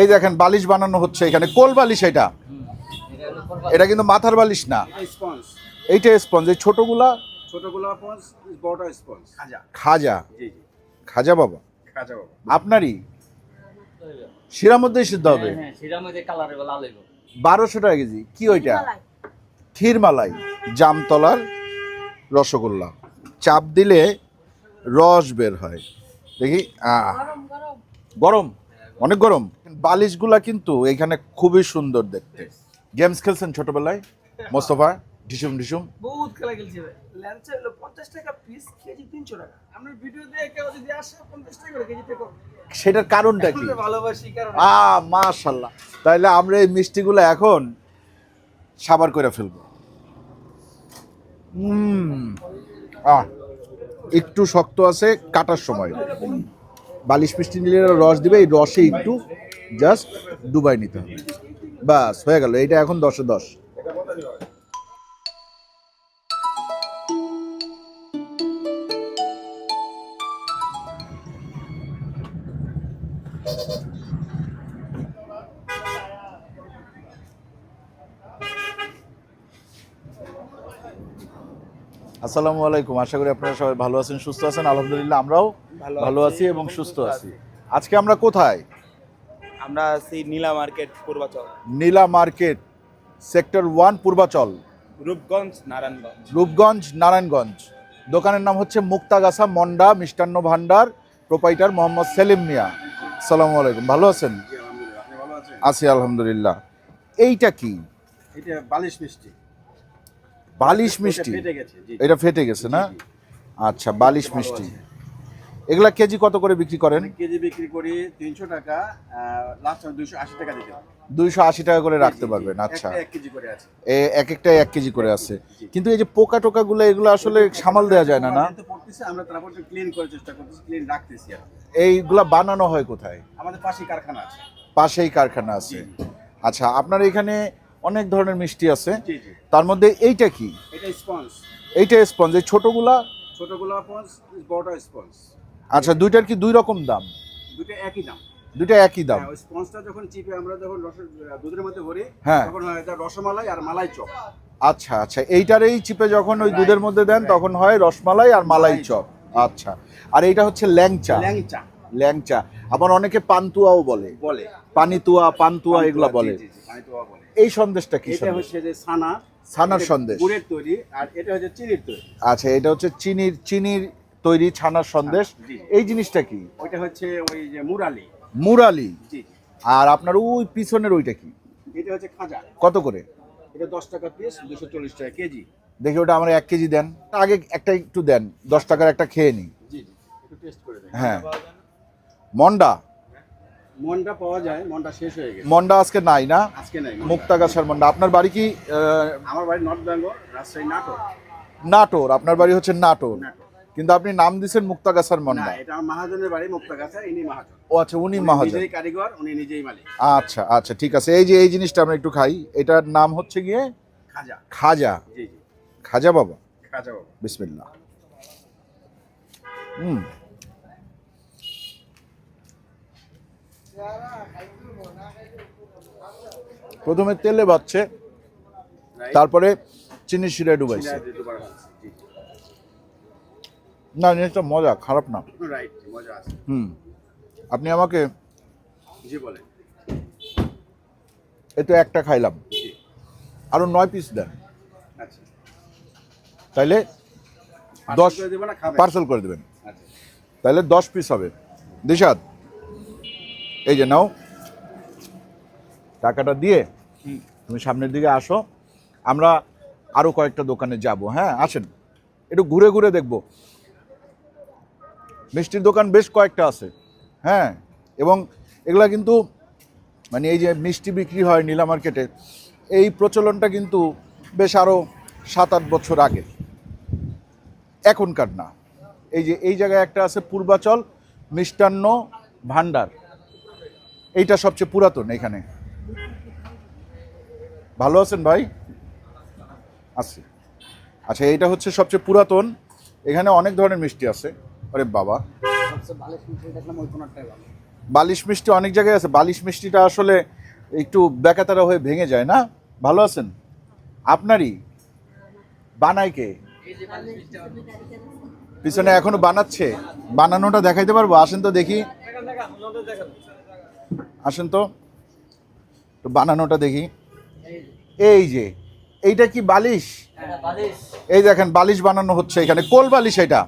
এই দেখেন বালিশ বানানো হচ্ছে এখানে। কোল বালিশ এটা? এটা কিন্তু মাথার বালিশ না? এইটা স্পঞ্জ এই ছোটগুলা? ছোটগুলো বড়টা স্পঞ্জ। খাজা। খাজা? জি জি। খাজা বাবা? খাজা বাবা। আপনারই? শিরার মধ্যেই সিদ্ধ হবে মধ্যে বারোশো টাকা কেজি। কি ওইটা? ক্ষীরমালাই। জামতলার রসগোল্লা। চাপ দিলে রস বের হয়। দেখি আহ, গরম? অনেক গরম? বালিশগুলা কিন্তু এখানে খুবই সুন্দর দেখতে। গেমস খেলছেন ছোটবেলায়? মোস্তফা ঢিসুম ঢিসুম। বহুত খেলা খেলছি ভাই। ল্যান্সে হলো পঞ্চাশ টাকা পিস কেজি তিনশো টাকা। আমরা ভিডিও দিয়ে কেউ যদি আসে পঞ্চাশ টাকা করে কেজিতে কম। সেটার কারণটা কি? ভালোবাসি কারণ আ মাশাল্লাহ। তাইলে আমরা এই মিষ্টিগুলো এখন সাবার করে ফেলব। একটু শক্ত আছে কাটার সময়। বালিশ মিষ্টি নিলে রস দিবে এই রসে একটু জাস্ট ডুবাই নিতে হবে। বাস হয়ে গেল। এইটা এখন দশে দশ। আসসালামু আলাইকুম। আশা করি আপনারা সবাই ভালো আছেন সুস্থ আছেন। আলহামদুলিল্লাহ আমরাও ভালো আছি। এবং সুস্থ আছি। আজকে আমরা কোথায়? আমরা আছি Nila market Purbachal. Nila market sector one Purbachal. Rupganj Narayanganj. Rupganj Narayanganj. দোকানের নাম হচ্ছে মুক্তাগাছা মন্ডা মিষ্টান্ন ভান্ডার প্রোপাইটার মোহাম্মদ সেলিম মিয়া। সালামু আলাইকুম ভালো আছেন? জি আলহামদুলিল্লাহ আপনি ভালো আছেন? আছি আলহামদুলিল্লাহ। এইটা কি? এটা বালিশ মিষ্টি। বালিশ মিষ্টি? গেছে এটা ফেটে গেছে না। আচ্ছা বালিশ মিষ্টি। এগুলা কেজি কত করে বিক্রি করেন? কেজি বিক্রি করি তিনশো টাকা লাস্ট দুইশো আশি টাকা দিতে দুইশো আশি টাকা করে রাখতে পারবেন আচ্ছা। এক কেজি করে আছে। এক একটাই এক কেজি করে আছে। কিন্তু এই যে পোকা টোকা গুলো এগুলো আসলে সামাল দেওয়া যায় না না? আমাদের তো পড়তেছে আমরা তারপর ক্লিন করার চেষ্টা করতেছি ক্লিন রাখতেছি এইগুলা বানানো হয় কোথায়? আমাদের পাশেই কারখানা আছে। পাশেই কারখানা আছে। আচ্ছা আপনার এখানে অনেক ধরনের মিষ্টি আছে। তার মধ্যে এইটা কি? এটা স্পঞ্জ এইটা স্পঞ্জ এই ছোটগুলা? ছোটগুলো স্পঞ্জ বড়টা স্পঞ্জ আচ্ছা দুইটার কি দুই রকম দাম? দুটো একই দাম। দুইটা একই দাম। হ্যাঁ, ওই স্পঞ্জটা যখন চিপে আমরা যখন দুধের মধ্যে ভরি হ্যাঁ। তখন হয় এটা রসমালাই আর মালাই চপ। আচ্ছা আচ্ছা এইটারেই চিপে যখন ওই দুধের মধ্যে দেন তখন হয় রসমালাই আর মালাই চপ। আচ্ছা আর এইটা হচ্ছে ল্যাংচা। ল্যাংচা। ল্যাংচা। আবার অনেকে পান্তুয়াও বলে। বলে। পানিতুয়া পান্তুয়া এগুলা বলে। এই সন্দেশটা কি এটা হচ্ছে যে ছানা। ছানার সন্দেশ। গুড়ের তৈরি আর এটা হচ্ছে চিনির তৈরি। আচ্ছা এটা হচ্ছে চিনির চিনির তৈরি ছানার সন্দেশ। এই জিনিসটা কি? ওইটা হচ্ছে ওই যে মুরালি। মুরালি। আর আপনার ওই পিছনের ওইটা কি? এটা হচ্ছে খাজা। কত করে? এটা দশ টাকা পিস দুশো চল্লিশ টাকা কেজি। দেখি ওটা আমার এক কেজি দেন। আগে একটা একটু দেন দশ টাকার একটা খেয়ে নিই। জি জি। একটু টেস্ট করে দেন হ্যাঁ। মন্ডা? মনটা পাওয়া যায় মনটা শেষ হয়ে গেছে। মন্ডা আজকে নাই না? আজকে নাই মন্ডা। মুক্তাগাছার মন্ডা। আপনার বাড়ি কি আমার বাড়ি নর্থ বেঙ্গল রাজশাহী নাটোর। নাটোর। আপনার বাড়ি হচ্ছে নাটোর। কিন্তু আপনি নাম দিচ্ছেন মুক্তাগাছার না মন্ডা। এটা মহাজনের বাড়ি মুক্তাগাছা ইনি মহাজন। ও আচ্ছা উনি উনি মহাজন। নিজেই কারিগর উনি নিজেই মালিক। আচ্ছা আচ্ছা ঠিক আছে। এই যে এই জিনিসটা আমরা একটু খাই। এটার নাম হচ্ছে গিয়ে খাজা। খাজা। জি জি। খাজা বাবা। খাজা বাবু। বিসমিল্লাহ। হুম। প্রথমে তেলে বাচ্ছে তারপরে চিনি শিরায় ডুবাইছে। না জিনিসটা মজা খারাপ না। রাইট মজা আছে। হুম। আপনি আমাকে জি এ তো একটা খাইলাম। আরও নয় পিস দেন। আচ্ছা। তাইলে দশ পার্সেল করে দেবেন। আচ্ছা। তাহলে দশ পিস হবে। দিশাদ এই যে নাও। টাকাটা দিয়ে তুমি সামনের দিকে আসো। আমরা আরও কয়েকটা দোকানে যাব হ্যাঁ? আসেন। একটু ঘুরে ঘুরে দেখব। মিষ্টির দোকান বেশ কয়েকটা আছে। হ্যাঁ এবং এগুলা কিন্তু মানে এই যে মিষ্টি বিক্রি হয় নীলা মার্কেটে, এই প্রচলনটা কিন্তু বেশ আরও সাত আট বছর আগে। এখনকার না। এই যে, এই জায়গায় একটা আছে পূর্বাচল মিষ্টান্ন ভান্ডার। এইটা সবচেয়ে পুরাতন এখানে। ভালো আছেন ভাই? আছি। আচ্ছা এইটা হচ্ছে সবচেয়ে পুরাতন। এখানে অনেক ধরনের মিষ্টি আছে। আরে বাবা। বালিশ মিষ্টি অনেক জায়গায় আছে। বালিশ মিষ্টিটা আসলে একটু বেকাতারা হয়ে ভেঙে যায় না? ভালো আছেন? আপনারই? বানায় কে? পিছনে এখনও বানাচ্ছে? বানানোটা দেখাইতে পারব? আসেন তো দেখি। আসেন তো। তো বানানোটা দেখি। এই যে এইটা কি বালিশ? এই দেখেন বালিশ বানানো হচ্ছে এখানে। কোল বালিশ এটা?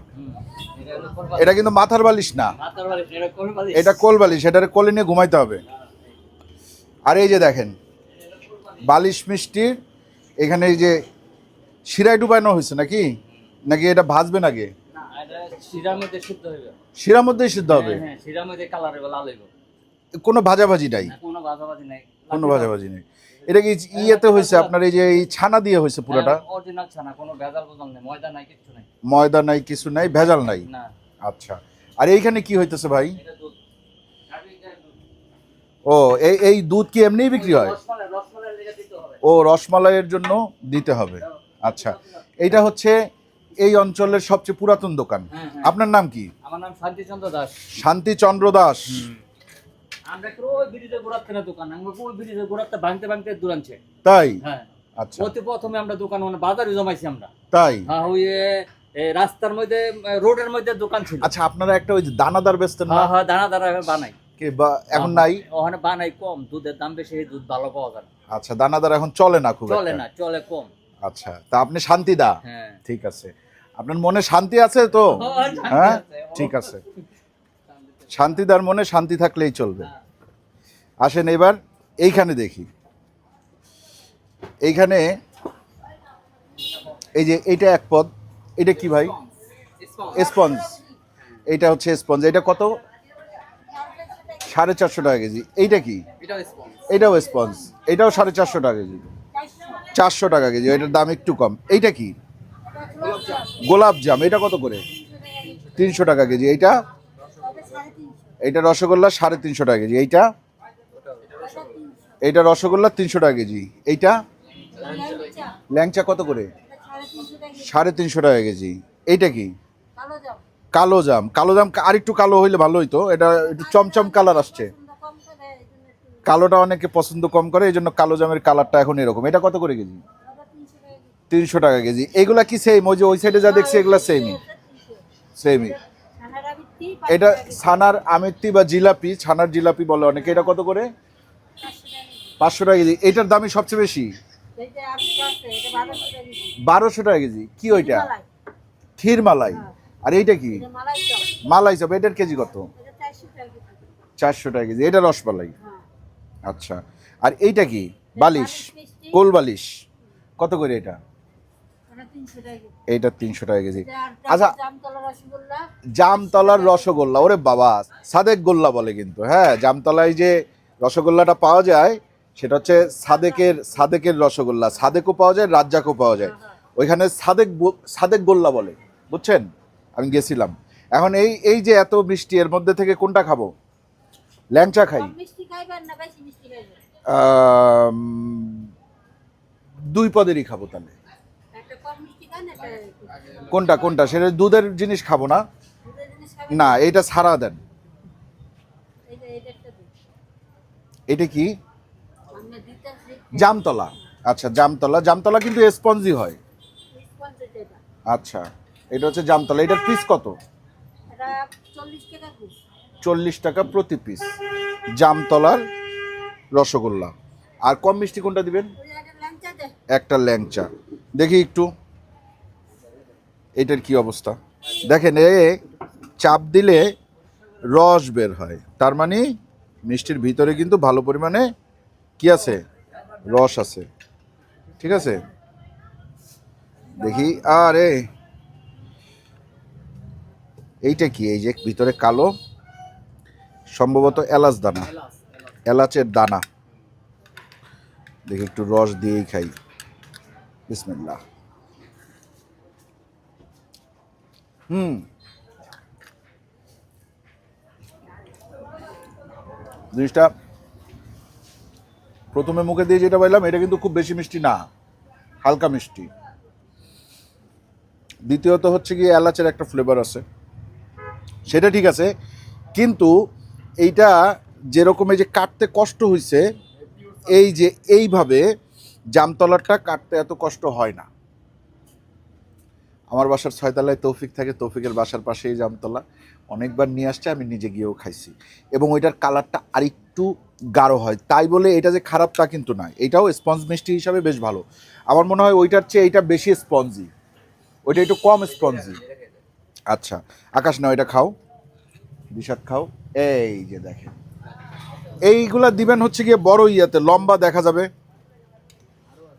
এটা কিন্তু মাথার বালিশ না। এটা কোল বালিশ। এটা এটার কোলে নিয়ে ঘুমাইতে হবে। আর এই যে দেখেন বালিশ মিষ্টির এখানে এই যে শিরায় ডুবানো হয়েছে নাকি? নাকি এটা ভাজবে নাকি শিরার মধ্যে সিদ্ধ মধ্যেই সিদ্ধ হবে? হ্যাঁ, হ্যাঁ। কোনো ভাজাভাজি নাই। কোনো ভাজাভাজি নাই। এটা কি ইয়েতে হয়েছে? আপনার এই যে এই ছানা দিয়ে হয়েছে পুরোটা? হ্যাঁ, original ছানা, কোনো ভেজাল ভেজাল নেই, ময়দা নাই, কিচ্ছু নাই। ময়দা নাই কিছু নাই ভেজাল নাই? না, আচ্ছা। আর এইখানে কি হইতেছে ভাই। ও এই এই দুধ কি এমনিই বিক্রি হয়? রসমালাই, রসমালাইয়ের লেগে দিতে হবে। ও রসমালাইয়ের জন্য দিতে হবে। আচ্ছা। এইটা হচ্ছে এই অঞ্চলের সবচেয়ে পুরাতন দোকান। হ্যাঁ, হ্যাঁ। আপনার নাম কি? আমার নাম শান্তিচন্দ্র দাস। শান্তিচন্দ্র দাস। আমরা একটু ওই ব্রিজের গোড়াতে না দোকান আমরা ওই ব্রিজের গোড়াতে ভাঙতে ভাঙতে দূর তাই? হ্যাঁ। আচ্ছা। অতি প্রথমে আমরা দোকান মানে বাজারে জমাইছি আমরা। তাই? হ্যাঁ ওই এ, এ, রাস্তার মধ্যে রোডের মধ্যে দোকান ছিল। আচ্ছা আপনারা একটা ওই দানাদার বেচতেন হ্যাঁ হ্যাঁ দানা দানা বানাই। কে বা এখন নাই? ওখানে বানাই কম দুধের দাম বেশি দুধ ভালো পাওয়া যায় আচ্ছা দানাদার এখন চলে না খুব চলে না চলে কম। আচ্ছা তা আপনি শান্তি দা? হ্যাঁ। ঠিক আছে। আপনার মনে শান্তি আছে তো? হ্যাঁ ঠিক আছে। শান্তিদার মনে শান্তি থাকলেই চলবে। আসেন এবার এইখানে দেখি। এইখানে এই যে এইটা এক পদ এটা কি ভাই? স্পঞ্জ। এইটা হচ্ছে স্পঞ্জ। এটা কত? সাড়ে চারশো টাকা কেজি। এইটা কি? এটাও স্পঞ্জ। এটাও সাড়ে চারশো টাকা কেজি। চারশো টাকা কেজি। এটার দাম একটু কম। এইটা কি? গোলাপ জাম। এটা কত করে? তিনশো টাকা কেজি। এইটা এইটা রসগোল্লা সাড়ে তিনশো টাকা কেজি। এইটা? এইটা রসগোল্লা তিনশো টাকা কেজি। এইটা? ল্যাংচা কত করে? সাড়ে তিনশো টাকা কেজি। এইটা কি? কালো জাম। কালো জাম আর একটু কালো হইলে ভালো হইতো। এটা একটু চমচম কালার আসছে। কালোটা অনেকে পছন্দ কম করে এই জন্য কালো জামের কালারটা এখন এরকম। এটা কত করে কেজি? তিনশো টাকা কেজি। এগুলা কি সেম ওই যে ওই সাইডে যা দেখছি, এগুলা সেমই সেমই এটা ছানার আমেত্তি বা জিলাপি ছানার জিলাপি বলে অনেকে। এটা কত করে? পাঁচশো টাকা কেজি। এটার দামই সবচেয়ে বেশি? বারোশো টাকা কেজি। কি ওইটা? ক্ষীর মালাই। আর এইটা কি? মালাই চাপ। এটার কেজি কত? চারশো টাকা কেজি। এটা রসমালাই। আচ্ছা। আর এইটা কি? বালিশ। কোল বালিশ। কত করে এটা? এইটা তিনশো টাকা কেজি। আচ্ছা জামতলার রসগোল্লা। ওরে বাবা সাদেক গোল্লা বলে কিন্তু হ্যাঁ জামতলায় যে রসগোল্লাটা পাওয়া যায় সেটা হচ্ছে সাদেকের সাদেকের রসগোল্লা সাদেকও পাওয়া যায় রাজ্জাকও পাওয়া যায়। ওইখানে সাদেক সাদেক গোল্লা বলে বুঝছেন? আমি গেছিলাম। এখন এই এই যে এত মিষ্টি এর মধ্যে থেকে কোনটা খাব? ল্যাংচা খাই। দুই পদেরই খাব তাহলে একটা কম মিষ্টি খান একটা একটু কোনটা কোনটা? সেটা দুধের জিনিস খাব না? না এটা ছাড়া দেন। এটা কি? জামতলা। আচ্ছা জামতলা। জামতলা কিন্তু স্পঞ্জি হয়। আচ্ছা এটা হচ্ছে জামতলা। এটার পিস কত? চল্লিশ টাকা প্রতি পিস জামতলার রসগোল্লা। আর কম মিষ্টি কোনটা দিবেন? একটা ল্যাংচা। দেখি একটু। এটার কি অবস্থা? দেখেন, এ চাপ দিলে রস বের হয়। তার মানে মিষ্টির ভিতরে কিন্তু ভালো পরিমাণে কি আছে? রস আছে। ঠিক আছে? দেখি, আরে! এইটা কি? এই যে ভিতরে কালো, সম্ভবত এলাচ দানা। এলাচের দানা। দেখি, একটু রস দিয়েই খাই। বিসমিল্লাহ। হুম। জিনিসটা প্রথমে মুখে দিয়ে যেটা পাইলাম এটা কিন্তু খুব বেশি মিষ্টি না, হালকা মিষ্টি। দ্বিতীয়ত হচ্ছে গিয়ে এলাচের একটা ফ্লেভার আছে। সেটা ঠিক আছে, কিন্তু এইটা যেরকম এই যে কাটতে কষ্ট হয়েছে এই যে এইভাবে জামতলারটা কাটতে এত কষ্ট হয় না। আমার বাসার ছয়তলায় তৌফিক থাকে, তৌফিকের বাসার পাশেই জামতলা অনেকবার নিয়ে আসছে, আমি নিজে গিয়েও খাইছি। এবং ওইটার কালারটা আরেকটু গাঢ় হয়। তাই বলে এটা যে খারাপ তা কিন্তু নয়। এটাও স্পঞ্জ মিষ্টি হিসাবে বেশ ভালো। আমার মনে হয় ওইটার চেয়ে এইটা বেশি স্পঞ্জি। ওইটা একটু কম স্পঞ্জি। আচ্ছা আকাশ না এটা খাও। বিষাদ খাও। এই যে দেখেন। এইগুলা দিবেন হচ্ছে গিয়ে বড় ইয়াতে, লম্বা দেখা যাবে।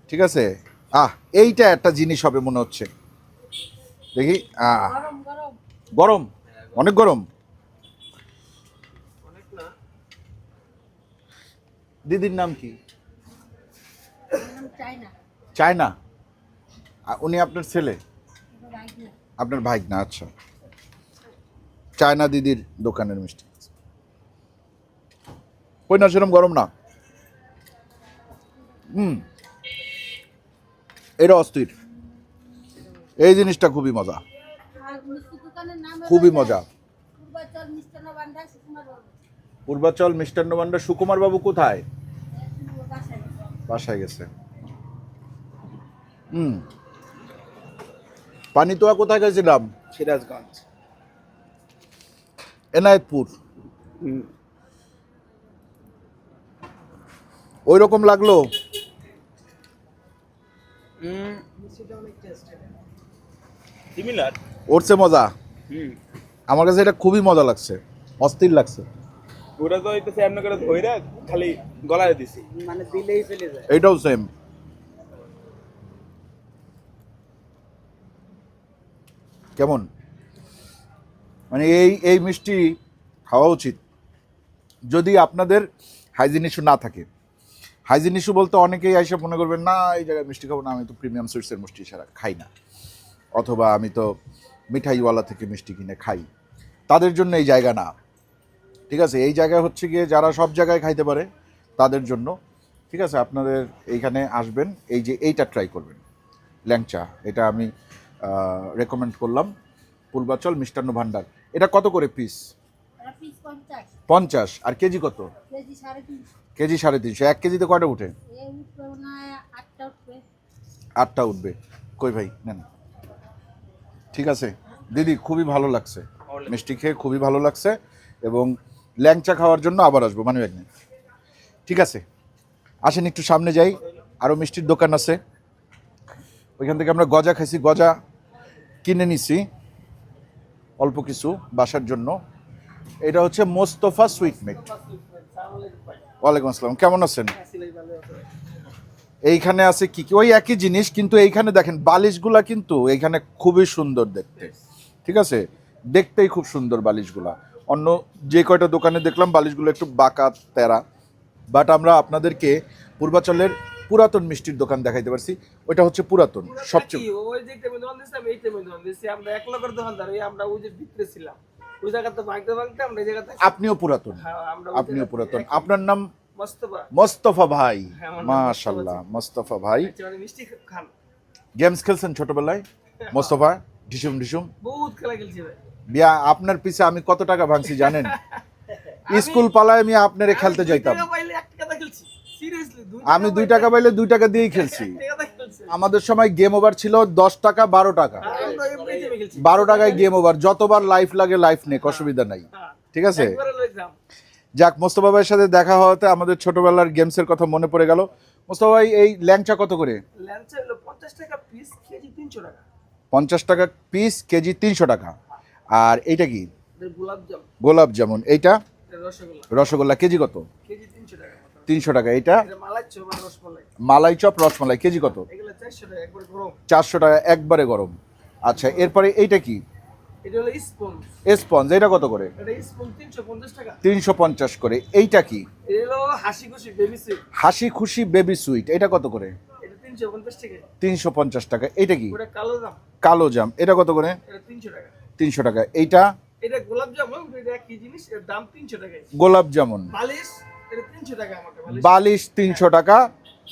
ঠিক আছে? আহ, এইটা একটা জিনিস হবে মনে হচ্ছে। দেখি গরম গরম। গরম? অনেক গরম? দিদির নাম কি? চাই না চায়না। উনি আপনার ছেলে? আপনার ভাই না আচ্ছা। চায়না দিদির দোকানের মিষ্টি। কই না সেরকম গরম না? হুম। এটা অস্থির। এই জিনিসটা খুবই মজা। খুবই মজা। পূর্বাচল মিষ্টান্ন ভান্ডার সুকুমার বাবু কোথায়? বাসায় গেছে। হুম। পানিতোয়া কোথায় গেছিলাম? সিরাজগঞ্জ। এনায়েতপুর। ওই রকম লাগল? মিষ্টিটা সিমিলার ওরছে মজা। হুম। আমার কাছে এটা খুবই মজা লাগছে অস্থির লাগছে। ওটা তো হইতেছে এমন করে ধইরা খালি গলায় দিছি। মানে দিলেই ফেলে যায়। এইটাও সেম কেমন? মানে এই এই মিষ্টি খাওয়া উচিত। যদি আপনাদের হাইজিন ইস্যু না থাকে। হাইজিন ইস্যু বলতে অনেকেই এসে মনে করবেন না এই জায়গায় মিষ্টি খাব না আমি তো প্রিমিয়াম সুইটসের মিষ্টি ছাড়া খাই না। অথবা আমি তো মিঠাইওয়ালা থেকে মিষ্টি কিনে খাই। তাদের জন্য এই জায়গা না। ঠিক আছে? এই জায়গা হচ্ছে গিয়ে যারা সব জায়গায় খাইতে পারে তাদের জন্য। ঠিক আছে? আপনাদের এইখানে আসবেন এই যে এইটা ট্রাই করবেন। ল্যাংচা এটা আমি রেকমেন্ড করলাম। পূর্বাচল মিষ্টান্ন ভাণ্ডার এটা কত করে পিস পঞ্চাশ। আর কেজি কত? কেজি সাড়ে তিনশো। এক কেজিতে কটা উঠে? না আটটা উঠবে। কই ভাই? নেন। ঠিক আছে? দিদি খুবই ভালো লাগছে। মিষ্টি খেয়ে খুবই ভালো লাগছে এবং ল্যাংচা খাওয়ার জন্য আবার আসব মানে এক নেই ঠিক আছে? আসেন একটু সামনে যাই। আরও মিষ্টির দোকান আছে। ওইখান থেকে আমরা গজা খাইছি গজা কিনে নিছি। অল্প কিছু বাসার জন্য। এটা হচ্ছে মোস্তফা সুইট মেট ওয়ালাইকুম আসসালাম। কেমন আছেন? এইখানে আছে কি কি? ওই একই জিনিস কিন্তু এইখানে দেখেন বালিশগুলা কিন্তু এইখানে খুবই সুন্দর দেখতে। ঠিক আছে? দেখতেই খুব সুন্দর বালিশগুলা। অন্য যে কয়টা দোকানে দেখলাম বালিশগুলো একটু বাঁকা তেরা। বাট আমরা আপনাদেরকে পূর্বাচলের পুরাতন মিষ্টির দোকান দেখাইতে পারছি। ওইটা হচ্ছে পুরাতন সবচেয়ে ওই যে আমরা এক লোকের দোকানদার ওই আমরা ওই যে ভিতরে ছিলাম। ওই জায়গাতে ভাঙতে ভাঙতে আমরা এই জায়গাতে আপনিও পুরাতন। হ্যাঁ, আপনিও পুরাতন। আপনার নাম মোস্তফা। ভাই হ্যাঁ, মাশাল্লাহ মোস্তফা ভাই। আচ্ছা, মানে গেমস খেলছেন ছোটবেলায়? মোস্তফা ঢিসুম ঢিসুম? বহুত খেলা খেলছি বিয়া আপনার পিছে আমি কত টাকা ভাঙছি জানেন? স্কুল পালায় আমি আপনারে খেলতে যাইতাম। আমি দুই টাকা পাইলে দুই টাকা দিয়েই খেলছি। আমাদের সময় গেম ওভার ছিল দশ টাকা বারো টাকা। বারো টাকায় গেম ওভার যতবার লাইফ লাগে লাইফ নেক অসুবিধা নাই। হ্যাঁ, ঠিক আছে? যাক মোস্তফা ভাইয়ের সাথে দেখা হওয়াতে আমাদের ছোটবেলার গেমসের কথা মনে পড়ে গেল। মোস্তফা ভাই এই ল্যাংচা কত করে? পঞ্চাশ টাকা পিস কেজি তিনশো টাকা। পঞ্চাশ টাকা পিস কেজি তিনশো টাকা। আর এইটা কি? গোলাপ জাম। গোলাপ জামুন। এইটা? রসগোল্লা। রসগোল্লা। কেজি কত? কেজি তিনশো টাকা এইটা? এটা মালাই চপ রসমালাই। কেজি কত? এগুলো চারশো টাকা একবারে গরম। চারশো টাকা একবারে গরম। আচ্ছা এরপরে এইটা কি? এটা হলো স্পঞ্জ। এটা কত করে? এটা তিনশো পঞ্চাশ টাকা। করে। এইটা কি? এটা হলো হাসি খুশি বেবি সুইট হাসি খুশি বেবি সুইট এটা কত করে? এটা তিনশো পঞ্চাশ টাকা। টাকা। এইটা কি? কালো জাম। কালো জাম। এটা কত করে? এটা তিনশো টাকা। তিনশো টাকা। এইটা? এটা গোলাপ জামুন এটা একই জিনিস এর দাম তিনশো টাকা গোলাপ জামুন। বালিশ এটা তিনশো টাকা বালিশ।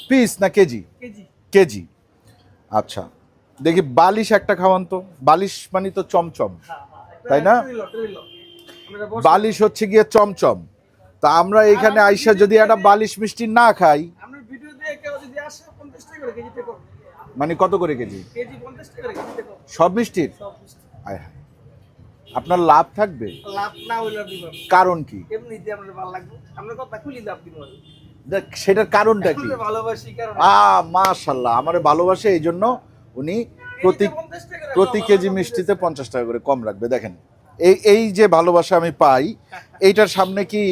পিস না কেজি? কেজি। কেজি। আচ্ছা। দেখি বালিশ একটা খাওয়ান তো। বালিশ মানে তো চমচম তাই না? বালিশ হচ্ছে গিয়ে চমচম। তা আমরা এখানে আইসা যদি একটা বালিশ মিষ্টি না খাই মানে কত করে কেজি? সব মিষ্টির আয় হায়। আপনার লাভ থাকবে? লাভ না হইলে কারণ কি? এমনিতে আপনার ভালো লাগবে। আপনার কথা খুলি লাভ দিব দেখ, সেটার কারণটা কি? ভালোবাসি কারণ। আ আমারে ভালোবাসে এই জন্য উনি প্রতি কেজিতে 50 টাকা করে প্রতি কেজি মিষ্টিতে পঞ্চাশ টাকা করে কম রাখবে। দেখেন এই এই যে ভালোবাসা আমি পাই এইটার সামনে কি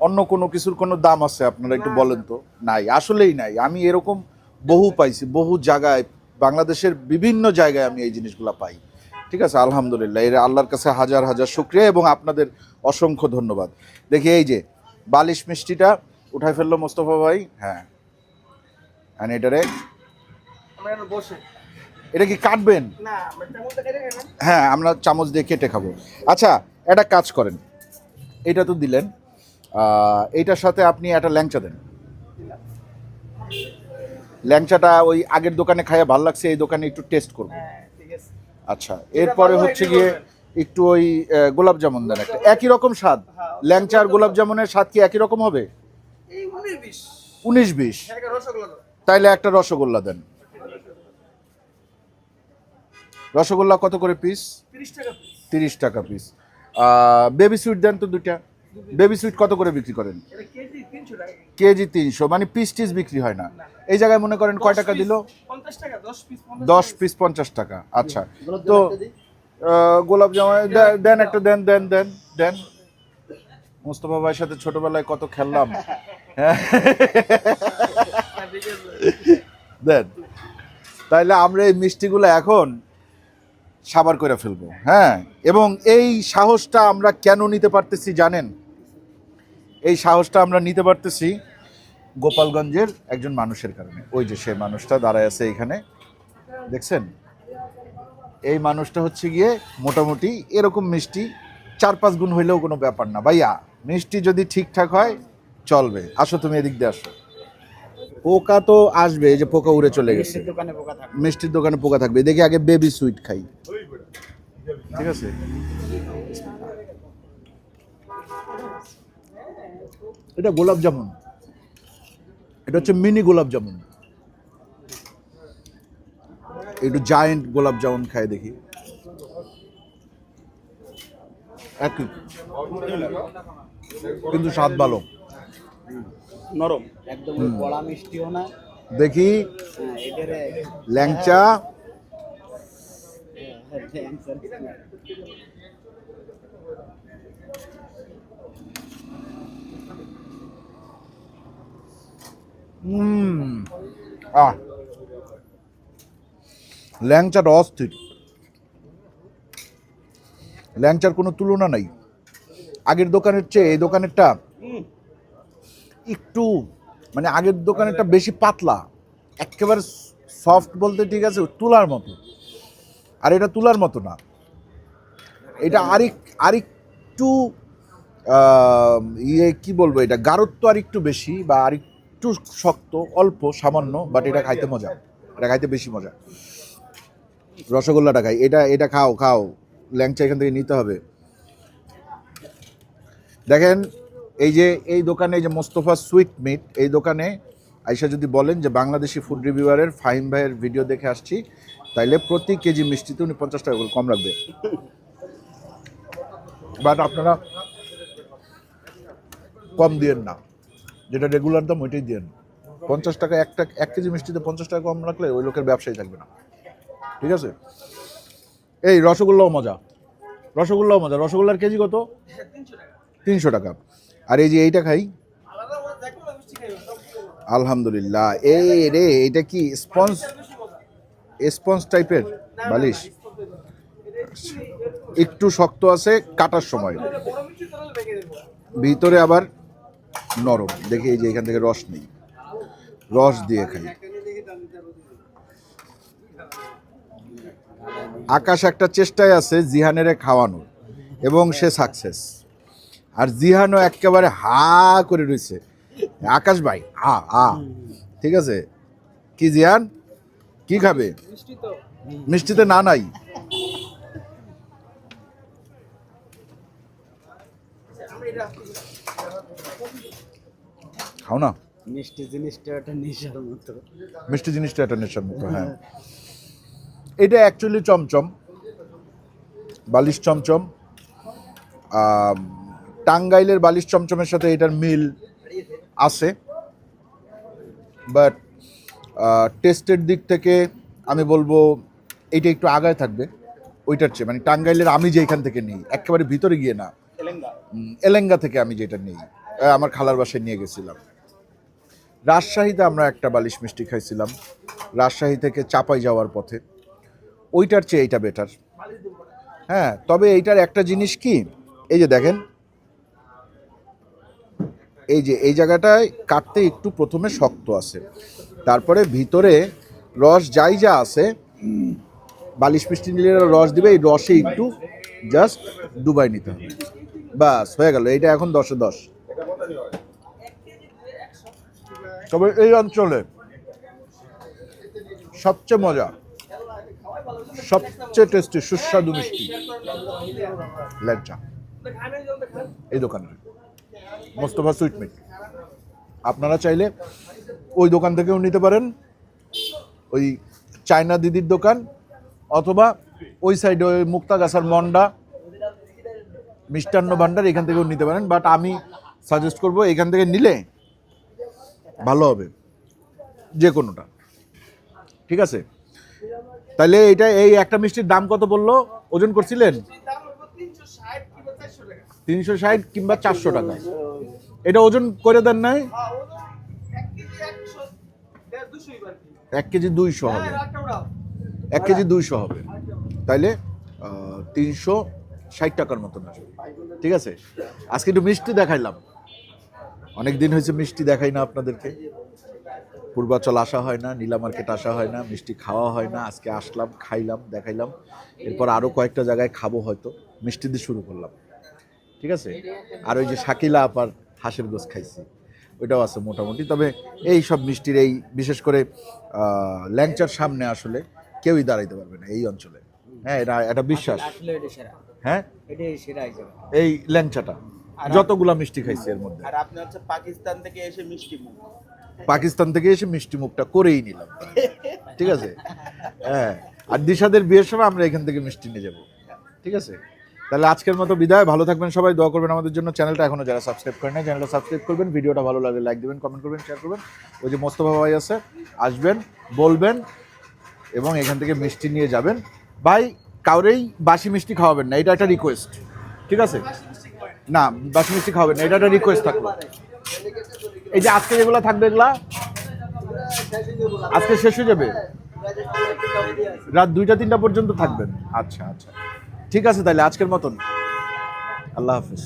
অন্য কোনো কিছুর কোনো দাম আছে আপনারা একটু বলেন তো? নাই আসলেই নাই। আমি এরকম বহু পাইছি বহু জায়গায় বাংলাদেশের বিভিন্ন জায়গায় আমি এই জিনিসগুলো পাই। ঠিক আছে? আলহামদুলিল্লাহ এর আল্লাহর কাছে হাজার হাজার শুক্রিয়া এবং আপনাদের অসংখ্য ধন্যবাদ। দেখি এই যে বালিশ মিষ্টিটা উঠাই ফেলল মোস্তফা ভাই। হ্যাঁ। এটারে বসে। এটা কি কাটবেন? হ্যাঁ আমরা চামচ দিয়ে কেটে খাব। আচ্ছা একটা কাজ করেন। এটা তো দিলেন। এইটার সাথে আপনি একটা ল্যাংচা দেন। ল্যাংচাটা ওই আগের দোকানে খাইয়ে ভালো লাগছে এই দোকানে একটু টেস্ট করব। হ্যাঁ আচ্ছা এরপরে হচ্ছে গিয়ে একটু ওই গোলাপ জামুন দেন একটা। একই রকম স্বাদ। ল্যাংচা আর গোলাপ জামুনের স্বাদ কি একই রকম হবে? উনিশ বিশ। হ্যাঁ। তাইলে একটা রসগোল্লা দেন। রসগোল্লা কত করে পিস তিরিশ টাকা পিস তিরিশ টাকা পিস বেবি সুইট দেন তো দুটা বেবি সুইট কত করে বিক্রি করেন? কেজি তিনশো মানে পিস টিস বিক্রি হয় না। এই জায়গায় মনে করেন কয় টাকা দিল? দশ পিস পঞ্চাশ টাকা। আচ্ছা। তো গোলাপ জামা দেন একটা দেন দেন দেন দেন। মোস্তফা ভাইয়ের সাথে ছোটবেলায় কত খেললাম। হ্যাঁ। দেন। তাইলে আমরা এই মিষ্টিগুলো এখন সাবার করে ফেলব হ্যাঁ? এবং এই সাহসটা আমরা কেন নিতে পারতেছি জানেন? এই সাহসটা আমরা নিতে পারতেছি গোপালগঞ্জের একজন মানুষের কারণে। ওই যে সে মানুষটা দাঁড়ায় আছে এখানে, দেখছেন? এই মানুষটা হচ্ছে গিয়ে মোটামুটি এরকম মিষ্টি, চার পাঁচ গুণ হইলেও কোনো ব্যাপার না। ভাইয়া, মিষ্টি যদি ঠিকঠাক হয়, চলবে। আসো তুমি এদিক দিয়ে আসো। পোকা তো আসবে এই যে পোকা উড়ে চলে গেছে। মিষ্টির দোকানে পোকা থাকবে। দেখি আগে বেবি সুইট খাই। ঠিক আছে? এটা গোলাপ জামুন। এটা হচ্ছে মিনি গোলাপ জামুন। একটু জায়েন্ট গোলাপ জামুন খাই দেখি। একই। কিন্তু স্বাদ ভালো। নরম। একদম কড়া মিষ্টিও না। দেখি। হ্যাঁ ল্যাংচা। হুম। আহ। ল্যাংচাটা অস্থির ল্যাংচার কোনো তুলনা নাই। আগের দোকানের চেয়ে এই দোকানেরটা একটু মানে আগের দোকানেরটা বেশি পাতলা, একেবারে সফট বলতে ঠিক আছে তুলার মতো। আর এটা তুলার মতো না। এটা আরেক, আরেকটু ইয়ে কি বলব এটা, গাঢ়ত্ব আর একটু বেশি বা আরেকটু শক্ত, অল্প, সামান্য বাট এটা খাইতে মজা। এটা খাইতে বেশি মজা। রসগোল্লাটা খাই। এটা এটা খাও খাও। ল্যাংচা এখান থেকে নিতে হবে। দেখেন এই যে, এই দোকানে যে মোস্তফা সুইট মিট, এই দোকানে আইসা যদি বলেন যে বাংলাদেশি ফুড রিভিউয়ারের ফাহিম ভাইয়ের ভিডিও দেখে আসছি, তাইলে প্রতি কেজি মিষ্টিতে উনি পঞ্চাশ টাকা করে কম রাখবে। বাট আপনারা কম দিয়েন না। যেটা রেগুলার দাম, ওইটাই দিয়েন। পঞ্চাশ টাকা, একটা, এক কেজি মিষ্টিতে পঞ্চাশ টাকা কম রাখলে ওই লোকের ব্যবসায়ী থাকবে না। ঠিক আছে? এই রসগোল্লাও মজা। রসগোল্লাও মজা। রসগোল্লার কেজি কত? তিনশো টাকা। আর এই যে এইটা খাই? আলহামদুলিল্লাহ। এই রে, এটা কি স্পঞ্জ? স্পঞ্জ টাইপের? বালিশ। একটু শক্ত আছে, কাটার সময়। ভিতরে আবার নরম। দেখি এই যে এখান থেকে রস নেই। রস দিয়ে খাই। আকাশ একটা চেষ্টায় আছে জিহানের খাওয়ানোর, এবং সে সাকসেস আর জিহানও একেবারে হা করে রয়েছে আকাশ ভাই হা হা ঠিক আছে? কি জিহান? কি খাবে? মিষ্টিতে না নাই। খাও না? মিষ্টি জিনিসটা একটা নেশার মতো। মিষ্টি জিনিসটা একটা নেশার মতো হ্যাঁ। এটা অ্যাকচুয়ালি চমচম বালিশ চমচম টাঙ্গাইলের বালিশ চমচমের সাথে এটার মিল আছে। বাট টেস্টের দিক থেকে আমি বলব এইটা একটু আগায় থাকবে। ওইটার চেয়ে মানে টাঙ্গাইলের আমি যেখান থেকে নিই একেবারে ভিতরে গিয়ে না। এলেঙ্গা। থেকে আমি যেটা নিই আমার খালার বাসায় নিয়ে গেছিলাম। রাজশাহীতে আমরা একটা বালিশ মিষ্টি খাইছিলাম রাজশাহী থেকে চাপাই যাওয়ার পথে। ওইটার চেয়ে এইটা বেটার হ্যাঁ তবে এইটার একটা জিনিস কি? এই যে দেখেন এই যে, এই জায়গাটায় কাটতে একটু প্রথমে শক্ত আছে। তারপরে ভিতরে রস যাই যা আছে, বালিশ মিষ্টি নিলে রস দিবে, এই রসে একটু জাস্ট ডুবাই নিতে হবে। বাস, হয়ে গেল, এইটা এখন দশে দশ। তবে এই অঞ্চলে সবচেয়ে মজা, সবচেয়ে টেস্টি সুস্বাদু মিষ্টি, ল্যাংচা। এই দোকানে মোস্তফা সুইট মিট আপনারা চাইলে ওই দোকান থেকেও নিতে পারেন। ওই চায়না দিদির দোকান অথবা ওই সাইডে ওই মুক্তাগাছার মন্ডা, মিষ্টান্ন ভান্ডার এখান থেকেও নিতে পারেন। বাট আমি সাজেস্ট করব এখান থেকে নিলে ভালো হবে, যে কোনোটা। ঠিক আছে? তাহলে এটা এই একটা মিষ্টির দাম কত বলল? ওজন করছিলেন দাম হলো তিনশো ষাট কিংবা চারশো টাকা তিনশো ষাট কিংবা চারশো টাকা এটা ওজন করে দেন নাই? এক কেজি দুইশো হবে। এক কেজি দুইশো হবে। তাইলে তিনশো ষাট টাকার মতন আসবে। ঠিক আছে? আজকে একটু মিষ্টি দেখাইলাম। অনেক দিন হয়েছে মিষ্টি দেখাই না আপনাদেরকে। পূর্বাচল আসা হয় না, নীলা মার্কেট আসা হয় না, মিষ্টি খাওয়া হয় না। আজকে আসলাম, খাইলাম, দেখাইলাম। এরপর আরও কয়েকটা জায়গায় খাব হয়তো। মিষ্টি দিয়ে শুরু করলাম। ঠিক আছে? আর ওই যে শাকিলা আপার হাঁসের গোস খাইছি। ওইটাও আছে মোটামুটি। তবে এই সব মিষ্টির এই বিশেষ করে ল্যাংচার সামনে আসলে কেউই দাঁড়াইতে পারবে না এই অঞ্চলে। হ্যাঁ এটা বিশ্বাস। এটা সেরা। হ্যাঁ? এই ল্যাংচাটা। যতগুলা মিষ্টি খাইছি এর মধ্যে। আর আপনি হচ্ছে পাকিস্তান থেকে এসে মিষ্টি মুখ। পাকিস্তান থেকে এসে মিষ্টি মুখটা করেই নিলাম। ঠিক আছে? হ্যাঁ। আর দিশাদের বিয়ের সময় আমরা এখান থেকে মিষ্টি নিয়ে যাব। ঠিক আছে? তাহলে আজকের মতো বিদায়। ভালো থাকবেন সবাই, দোয়া করবেন আমাদের জন্য। চ্যানেলটা এখনও যারা সাবস্ক্রাইব করেন, চ্যানেলটা সাবস্ক্রাইব করবেন। ভিডিওটা ভালো লাগলে লাইক দেবেন কমেন্ট করবেন শেয়ার করবেন। ওই যে মোস্তফা ভাই আছে, আসবেন, বলবেন এবং এখান থেকে মিষ্টি নিয়ে যাবেন। ভাই, কাউরেই বাসি মিষ্টি খাওয়াবেন না, এটা একটা রিকোয়েস্ট ঠিক আছে? না, বাসি মিষ্টি খাওয়াবেন না, এটা একটা রিকোয়েস্ট থাকল। এই যে আজকে যেগুলো থাকবে এগুলা? আজকে শেষ হয়ে যাবে? রাত দুইটা, তিনটা পর্যন্ত থাকবেন। আচ্ছা আচ্ছা। ঠিক আছে তাহলে আজকের মতন। আল্লাহ হাফিজ।